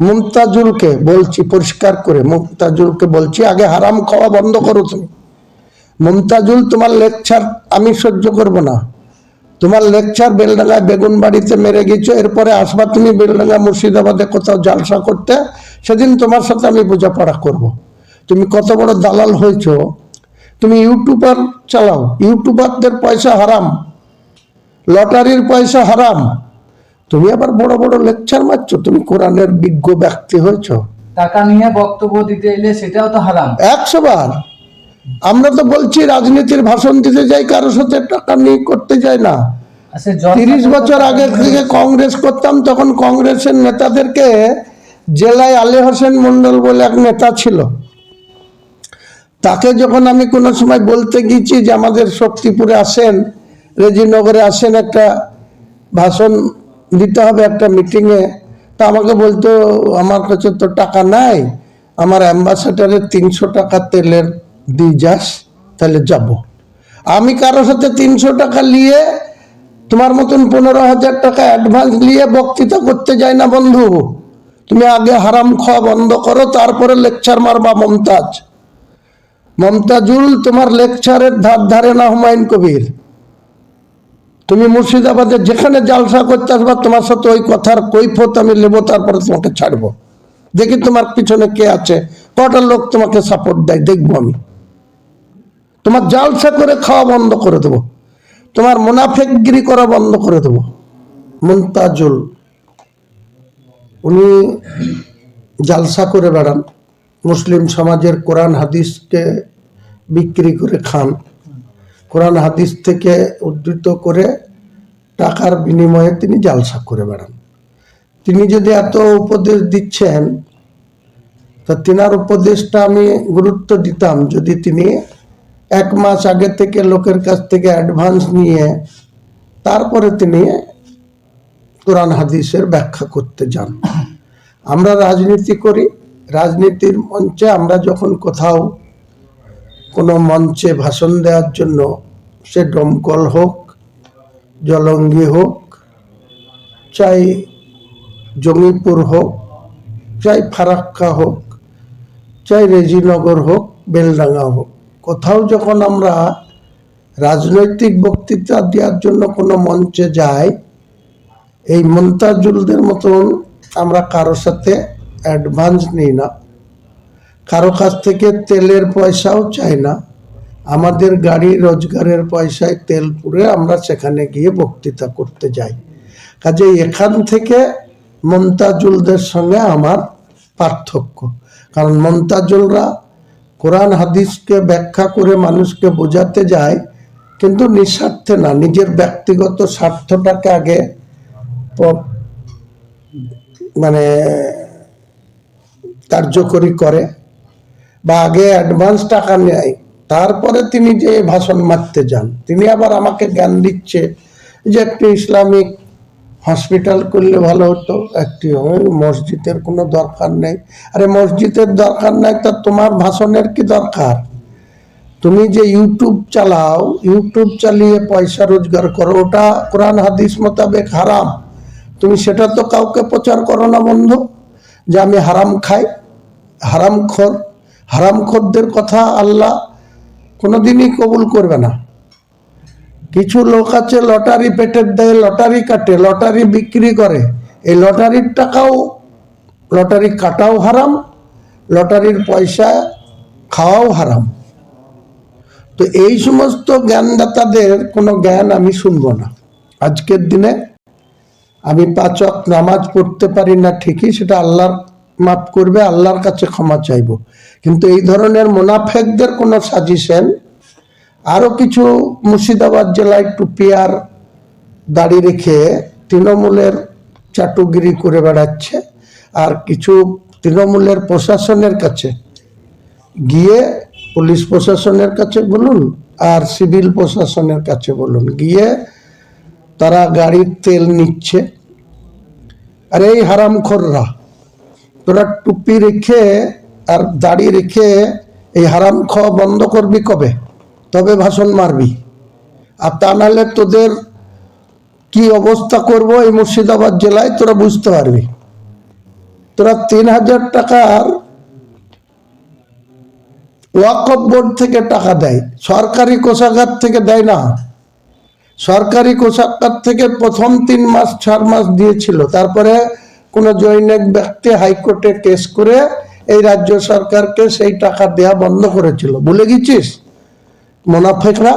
মুমতাজুলকে বলছি, পরিষ্কার করে, মুমতাজুলকে বলছি, আগে হারাম খাওয়া বন্ধ করো তুমি। মুমতাজুল, তোমার লেকচার আমি সহ্য করব না। তোমার লেকচার বেলডাঙ্গায় বেগুন বাড়িতে মেরে গেছো, এরপরে আসবা তুমি বেলডাঙ্গা মুর্শিদাবাদে কোথাও জালসা করতে, সেদিন তোমার সাথে আমি বোঝাপড়া করব। তুমি কত বড় দালাল হয়েছো। তুমি ইউটিউবার চালাও, ইউটিউবারদের পয়সা হারাম, লটারির পয়সা হারাম। তুমি আবার বড় বড় লেকচার মারছো? তুমি কোরআনের বিজ্ঞ ব্যক্তি হয়েছ। টাকা নিয়ে বক্তব্য দিতে এলে সেটাও তো হারাম। একশো বার। আমরা তো বলছি রাজনীতির ভাষণ দিতে যাই কারোর সাথে টাকা নিয়ে করতে যাই না। জলসা তিরিশ বছর আগে থেকে কংগ্রেস করতাম তখন কংগ্রেসের নেতাদেরকে জেলায় আলী হোসেন মন্ডল বলে এক নেতা ছিল। তাকে যখন আমি কোনো সময় বলতে গিয়েছি যে আমাদের শক্তিপুরে আসেন রেজিনগরে আসেন একটা ভাষণ দিতে হবে একটা মিটিংয়ে তা আমাকে বলতো, আমার কাছে তো টাকা নাই, আমার অ্যাম্বাসাডারের তিনশো টাকা তেলের দিয়ে যাস, তাহলে যাব। আমি কারও সাথে তিনশো টাকা নিয়ে তোমার মতন পনেরো হাজার টাকা অ্যাডভান্স নিয়ে বক্তৃতা করতে যাই না, বন্ধু। তুমি আগে হারাম খাওয়া বন্ধ করো, তারপরে লেকচার মারবা মমতাজ। মমতাজুল, তোমার লেকচারের ধার ধারে না হুমায়ুন কবির। তুমি মুর্শিদাবাদে যেখানে জালসা করতে আসবা, তোমার সাথে ওই কথার কৈফত আমি নেব, তারপরে তোমাকে ছাড়বো। দেখি তোমার পিছনে কে আছে, কটা লোক তোমাকে সাপোর্ট দেয়, দেখব আমি। তোমার জালসা করে খাওয়া বন্ধ করে দেবো। তোমার মুনাফেকগিরি করা বন্ধ করে দেবো। মুমতাজুল উনি জালসা করে বেড়ান। মুসলিম সমাজের কোরআন, হাদিসকে বিক্রি করে খান। কোরআন হাদিস থেকে উদ্ধৃত করে টাকার বিনিময়ে তিনি জালসা করে বেড়ান। তিনি যদি এত উপদেশ দিচ্ছেন, তা তিনার উপদেশটা আমি গুরুত্ব দিতাম। যদি তিনি এক মাস আগে থেকে লোকের কাছ থেকে অ্যাডভান্স নিয়ে তারপরে তিনি কোরআন হাদিসের ব্যাখ্যা করতে যান। আমরা রাজনীতি করি, রাজনীতির মঞ্চে আমরা যখন কোথাও কোনো মঞ্চে ভাষণ দেওয়ার জন্য সে দমকল হোক, জলঙ্গি হোক, চাই জঙ্গিপুর হোক, চাই ফারাক্কা হোক, চাই রেজিনগর হোক, বেলডাঙ্গা হোক। কোথাও যখন আমরা রাজনৈতিক বক্তৃতা দেওয়ার জন্য কোনো মঞ্চে যাই, এই মন্তাজুলদের মতন আমরা কারোর সাথে অ্যাডভান্স নিই না। কারও কাছ থেকে তেলের পয়সাও চাই না। আমাদের গাড়ি রোজগারের পয়সায় তেল পুরে আমরা সেখানে গিয়ে বক্তৃতা করতে যাই। কাজে এখান থেকে মন্তাজুলদের সঙ্গে আমার পার্থক্য। কারণ মন্তাজুলরা কোরআন, হাদিসকে ব্যাখ্যা করে মানুষকে বোঝাতে যায়, কিন্তু নিঃস্বার্থে না। নিজের ব্যক্তিগত স্বার্থটাকে আগে মানে কার্যকরী করে। বা আগে অ্যাডভান্স টাকা নেয়, তারপরে তিনি যে ভাষণ মারতে যান, তিনি আবার আমাকে জ্ঞান দিচ্ছে যে একটি ইসলামিক হসপিটাল করলে ভালো হতো, একটি মসজিদের কোনো দরকার নেই। আরে মসজিদের দরকার নাই, তা তোমার ভাষণের কি দরকার? তুমি যে ইউটিউব চালাও ইউটিউব চালিয়ে পয়সা রোজগার করো, ওটা কোরআন, হাদিস মোতাবেক হারাম। তুমি সেটা তো কাউকে প্রচার করো না, বন্ধু, যে আমি হারাম খাই হারাম খোর হারাম খোরদের কথা আল্লাহ কোনোদিনই কবুল করবে না। কিছু লোক আছে লটারি পেটের দেয় লটারি কাটে, লটারি বিক্রি করে। এই লটারির টাকাও, লটারি কাটাও হারাম, লটারির পয়সা খাওয়াও হারাম। তো এই সমস্ত জ্ঞানদাতাদের কোনো জ্ঞান আমি শুনব না। আজকের দিনে আমি পাচক নামাজ পড়তে পারি না ঠিকই, সেটা আল্লাহর মাফ করবে, আল্লাহর কাছে ক্ষমা চাইব। কিন্তু এই ধরনের মোনাফেকদের কোনো সাজেশন আরও কিছু মুর্শিদাবাদ জেলায় টুপি আর দাড়ি রেখে তৃণমূলের চাটুগিরি করে বেড়াচ্ছে, আর কিছু তৃণমূলের প্রশাসনের কাছে। গিয়ে পুলিশ প্রশাসনের কাছে বলুন, আর সিভিল প্রশাসনের কাছে বলুন। গিয়ে তারা গাড়ির তেল নিচ্ছে। আর এই হারামখোররা তোরা টুপি রেখে আর দাড়ি রেখে এই হারাম খাওয়া বন্ধ করবি কবে? তবে ভাষণ মারবি। আর তা নাহলে তোদের কি অবস্থা করব এই মুর্শিদাবাদ জেলায় তোরা বুঝতে পারবি। তোরা তিন হাজার টাকার ওয়াকফ বোর্ড থেকে টাকা দেয়। সরকারি কোষাগার থেকে দেয় না। সরকারি কোষাগার থেকে প্রথম তিন মাস, চার মাস দিয়েছিল। তারপরে কোনো জৈনিক ব্যক্তি হাইকোর্টে কেস করে এই রাজ্য সরকারকে সেই টাকা দেয়া বন্ধ করেছিল। ভুলে গেছিস? মোনাফেকরা?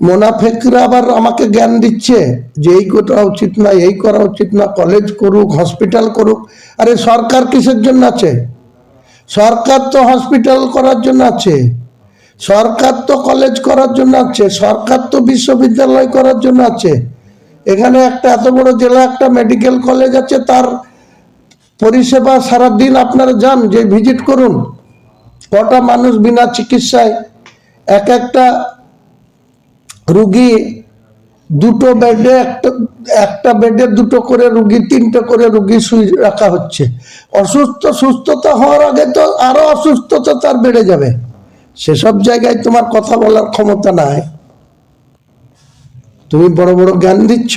মোনাফেকরা আবার আমাকে জ্ঞান দিচ্ছে যে এই করা উচিত না, এই করা উচিত না কলেজ করুক হসপিটাল করুক। আরে সরকার কিসের জন্য আছে? সরকার তো হসপিটাল করার জন্য আছে। সরকার তো কলেজ করার জন্য আছে। সরকার তো বিশ্ববিদ্যালয় করার জন্য আছে। এখানে একটা এত বড় জেলা, একটা মেডিকেল কলেজ আছে, তার পরিষেবা সারাদিন আপনারা যান, যে ভিজিট করুন। কটা মানুষ বিনা চিকিৎসায়, এক একটা রুগী দুটো বেডে একটা একটা বেডে দুটো করে রুগী, তিনটে করে রুগী শুই রাখা হচ্ছে। অসুস্থ, সুস্থতা হওয়ার আগে তো আরও অসুস্থতা তার বেড়ে যাবে। সেসব জায়গায় তোমার কথা বলার ক্ষমতা নাই। তুমি বড় বড় জ্ঞান দিচ্ছ?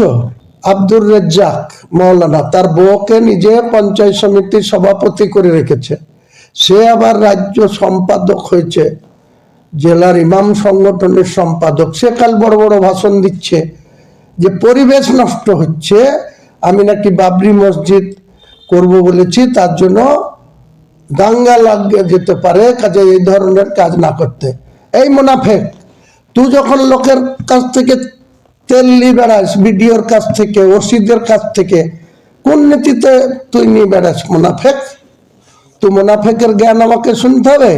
আব্দুর রেজ্জাক মৌলানা তার বউকে নিজে পঞ্চায়েত সমিতির সভাপতি করে রেখেছে। সে আবার রাজ্য সম্পাদক হয়েছে, জেলার ইমাম সংগঠনের সম্পাদক। সে কাল বড় বড় ভাষণ দিচ্ছে যে, পরিবেশ নষ্ট হচ্ছে, আমি নাকি বাবরি মসজিদ করব বলেছি, তার জন্য দাঙ্গা লাগিয়ে যেতে পারে, কাজে এই ধরনের কাজ না করতে। এই মুনাফেক, তুই যখন লোকের কাছ থেকে তেল নিয়ে বেড়াস, বিডিওর কাছ থেকে ওসিদের কাছ থেকে। কোন নীতিতে তুই নিয়ে বেড়াস? মুনাফেক? তুই মুনাফেকের জ্ঞান আমাকে শুনতে হবে।